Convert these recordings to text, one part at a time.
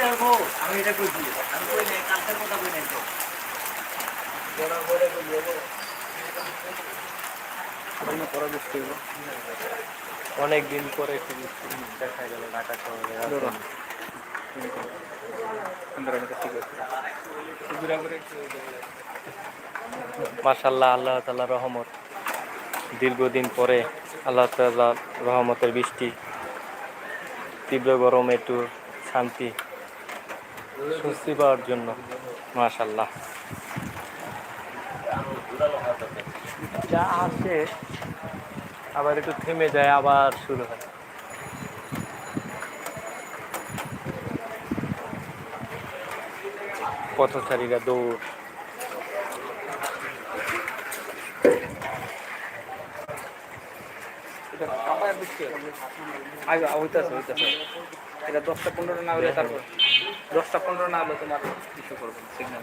আমি এটা কইছি আমি কই নাই কালকের কথা কই নাই তো অনেক দিন পরে একটু দেখা গেল ঢাকা শহরে মাশাল্লাহ আল্লাহ তাল্লাহ রহমত। দীর্ঘদিন পরে আল্লাহ তাল্লাহ রহমতের বৃষ্টি তীব্র গরমে একটু শান্তি। স্বস্তি পাওয়ার জন্য মাশাল্লাহ যা আসে আবার একটু থেমে যায়, আবার শুরু হয়। পথচারীরা দৌড়। আগে হইতেছে হইতেছে। এটা দশটা পনেরো না হলে তারপর দশটা পনেরো না হলে তোমার কিছু করবে সিগন্যাল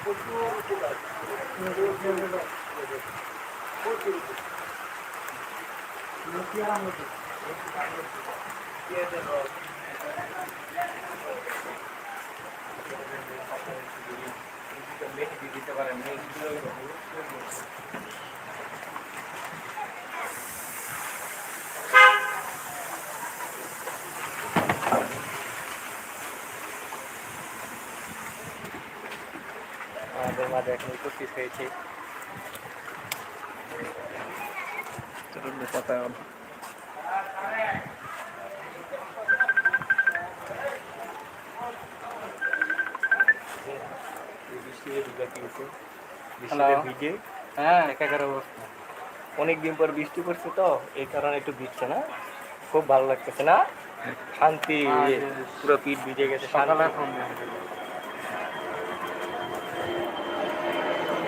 পুশ দিয়ে দিবা আমাদের মাঝে এখন উপস্থিত হয়েছে কথা বৃষ্টিতে ভিজা কি হয়েছে? হ্যাঁ একাকার অবস্থা। অনেক দিন পর বৃষ্টি পড়ছে তো এই কারণে একটু ভিজছে না। খুব ভালো লাগতেছে না? শান্তি। পুরো পিঠ ভিজে গেছে সকালে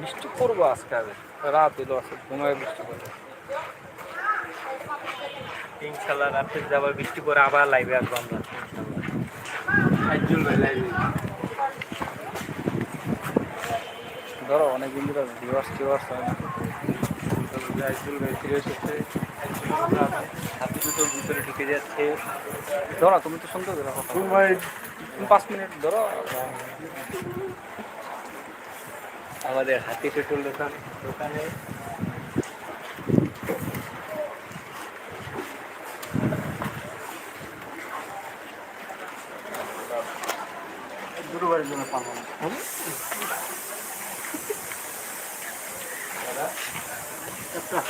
বৃষ্টি করব আজকে আগে রাত এলো আজকে ঘুমায় বৃষ্টি করব ইনশাল্লাহ রাত্রে যাবার বৃষ্টি পরে আবার লাইভে আসব আমরা। ধরো অনেক দিন ধরে ভিউয়ার্স টিউয়ার্স হয় না। ফিরে এসেছে। হাতি দুটো ভিতরে ঢুকে যাচ্ছে। ধরো তুমি তো শুনতে ধরো ভাই? তুমি পাঁচ মিনিট ধরো। আমাদের হাতি পেটুল দোকান দোকানে। দুটোবারের জন্য পাবো একটা।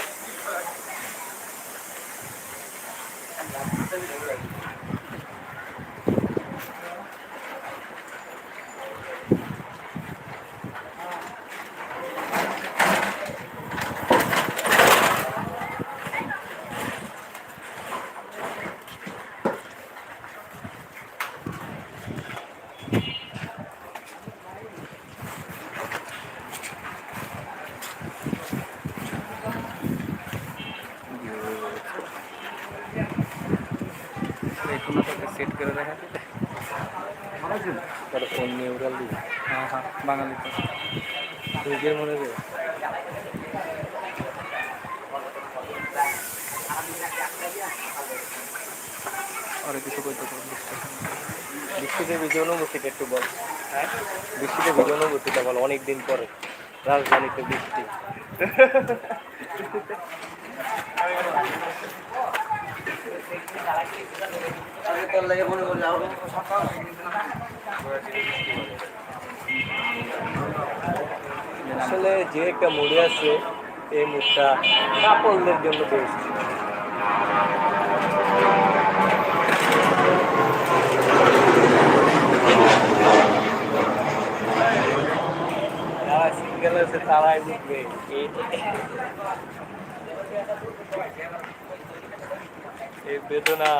সেট করে দেখা তাহলে ফোন নিয়ে উড়াল দিবি। হ্যাঁ হ্যাঁ বাঙালি তো। মনে আরে কিছু করতে পারব বৃষ্টিতে অনুভূতিটা একটু বল। হ্যাঁ? বৃষ্টিতে অনুভূতিটা বল অনেকদিন পরে। রাজধানীতে বৃষ্টি। আসলে যে একটা মুড়ি আছে, এই মুখটা কাপড়দের জন্য বেস্ট যারা সিঙ্গেল আছে, তারাই বুঝবে। এই বেদনা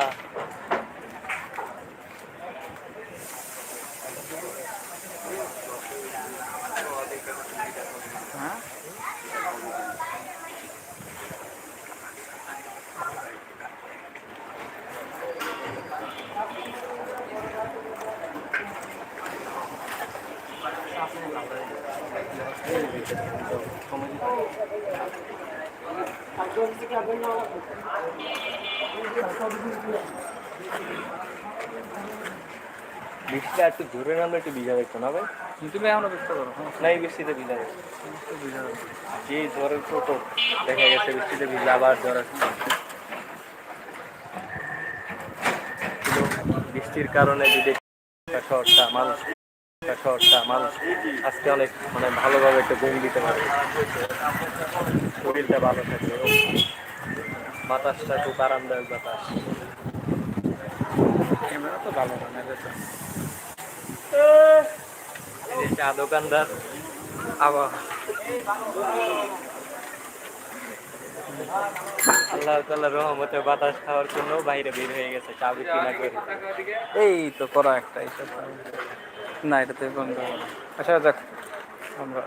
বৃষ্টিটা একটু জোরে নামলে একটু ভিজা দেখতো না ভাই? তুমি এখনও পারো হ্যাঁ না এই বৃষ্টিতে ভিজা যে জ্বরের প্রকোপ দেখা গেছে বৃষ্টিতে ভিজে আবার জ্বর বৃষ্টির কারণে যদি শহরটা মানুষ শহরটা মানুষ আজকে অনেক মানে ভালোভাবে একটা ঘুম দিতে পারে। শরীরটা ভালো থাকে। বাতাসটা খুব আরামদায়ক বাতাস। ক্যামেরা চা দোকানদার আবার আল্লাহ তাল্লাহ রহমতে বাতাস খাওয়ার জন্য বাইরে বের হয়ে গেছে, চা বিক্রি না করে। এই তো করা একটা। না এটাতে বন্ধ। আচ্ছা যাক আমরা